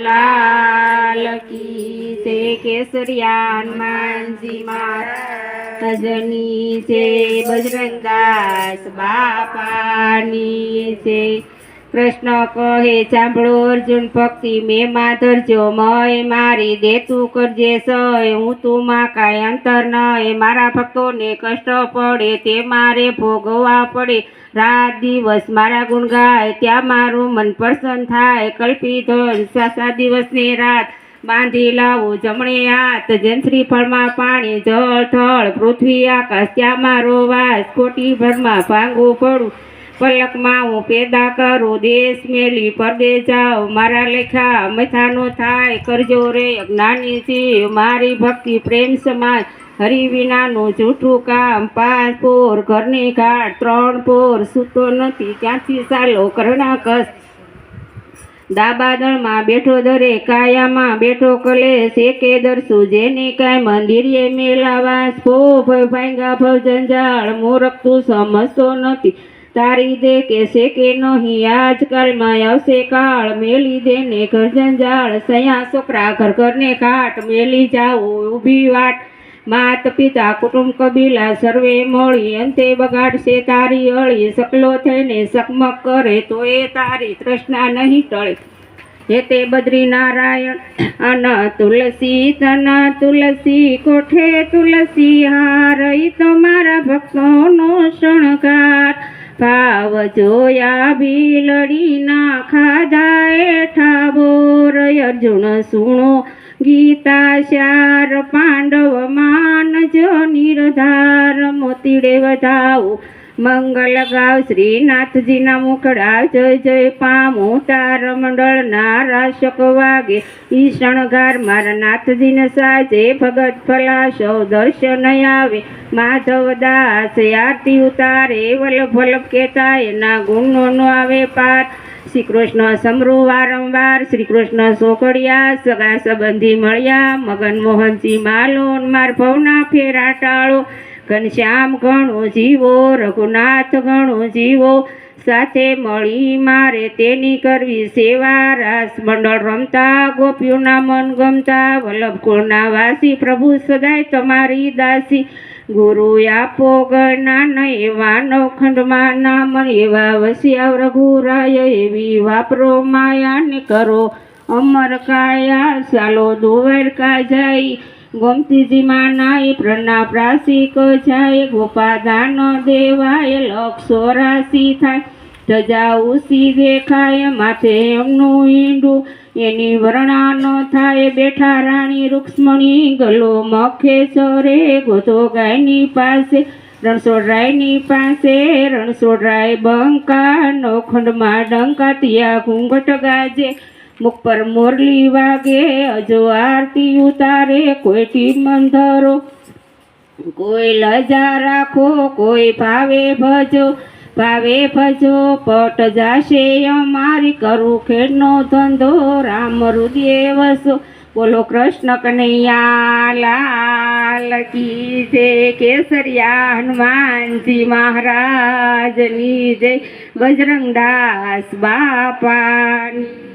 લાલ કી છે કેસરિયા હનુમાનજી મહારાજની છે બજરંગદાસ બાપાની છે કૃષ્ણ કહે, સાંભળો અર્જુન, ભક્તિ મેં માધરજો મય મારી દેતું કરજે સય. હું તું માં કાંઈ અંતર નય. મારા ભક્તોને કષ્ટ પડે, તે મારે ભોગવવા પડે. રાત દિવસ મારા ગુણ ગાય, ત્યાં મારું મન પ્રસન્ન થાય. કલ્પી ધન સાસા દિવસની રાત બાંધી લાવું, જમણે હાથ જેમ શ્રીફળમાં પાણી, જળ, થળ, પૃથ્વી, આકાશ. ત્યાં મારો વાસ, કોટી ભરમાં ભાંગવું પડું. પલકમાં હું પેદા કરું, દેશ મેલી પરદેશ જાઉં મારા લેખા મથાનો થાય, કરજો રે અજ્ઞાની છે મારી ભક્તિ પ્રેમ સમાજ, હરિ વિનાનું જૂઠું કામ, પાંચ પોર, ઘરની ઘાટ, ત્રણ પોર, સૂતો નથી, ક્યાંથી સાલો કરણાકસ દાબાદળમાં બેઠો દરે, કાયામાં બેઠો કલેશ, એકે દરસુ જેને કાંઈ મંદિરે મેલાવાસ ભો ભય ભાંગા, ભવ, જંજાળ, મૂરખ સમજતો નથી. તારી દે કે છે કે નહીં આજકાલમાં આવશે કાળ. મેલી દે ને ઘર જંજાળ સયા છોકરા ઘર ઘરને ઘાટ. મેલી જાઓ ઊભી વાટ. માત પિતા કુટુંબ કબીલા સર્વે મળી. અંતે બગાડશે તારી અળી. સકલો થઈને સકમક કરે તો એ તારી તૃષ્ણા નહીં ટળે. હે તે બદ્રી નારાયણ અન તુલસી, તન તુલસી કોઠે તુલસી હારઈ. તો મારા ભક્તોનો શણગાર. ભાવ જોયા ભીલડીના ખાધા એઠા બોર અર્જુન સુણો ગીતા શાર પાંડવ માન જો નિર્ધાર મોતીડે વધાવું મંગલ ગાવ, શ્રીનાથજીના મુખડા, જય જય પામું તાર મંડળના રાશક વાગે. ઈ શણગાર મારા નાથજીને સાજે ભગત ફલાશો દર્શન આવે માધવ દાસ આરતી ઉતારે વલ્લભ કહેતા એના ગુણનો નો આવે પાર. શ્રી કૃષ્ણ સમરૂ વારંવાર શ્રી કૃષ્ણ સોકડિયા, સગા સંબંધી મળ્યા. મગન મોહનજી માલોન, માર ભવના ફેરા ટાળો. ઘનશ્યામ ઘણો જીવો, રઘુનાથ ઘણો જીવો, સાથે મળી મારે તેની કરવી સેવા રાસ. મંડળ રમતા, ગોપીઓના મન ગમતા વલ્લભ કુળના વાસી, પ્રભુ સદાય તમારી દાસી. ગુરુ આપો જ્ઞાન એવા નવખંડમાં નામ, એવા વસ્યા રઘુરાય, એવી વાપરો માયાને કરો. અમર કાયા ચાલો દ્વારકા જાય ગોમતીજીમાં નાય પ્રના પ્રાસિક જાય, ગોપાદાન દેવાય લક્ષો રાશિ થાય. ધજા ઉસી દેખાય, માથે એમનું ઈંડું, એની વર્ણા ન થાય. બેઠા રાણી રૂક્ષ્મણી ગલો મખે સરે, ગોતો ગાયની પાસે રણછોડરાયની પાસે રણછોડરાય બંકા નોખંડમાં ડંકા, તિયા ઘૂંઘટ ગાજે. મુખ પર મોરલી વાગે અજો આરતી ઉતારે કોઈ ટીમન ધરો કોઈ લજા રાખો, કોઈ ભાવે ભજો ભાવે ભજો, પટ જાશે અમારી, કરું ખેડનો ધંધો, રામ રુદિયે વસો. બોલો કૃષ્ણ કનૈયા, લાલ કી જય, કેસરિયા હનુમાનજી મહારાજની જય. બજરંગદાસ બાપાની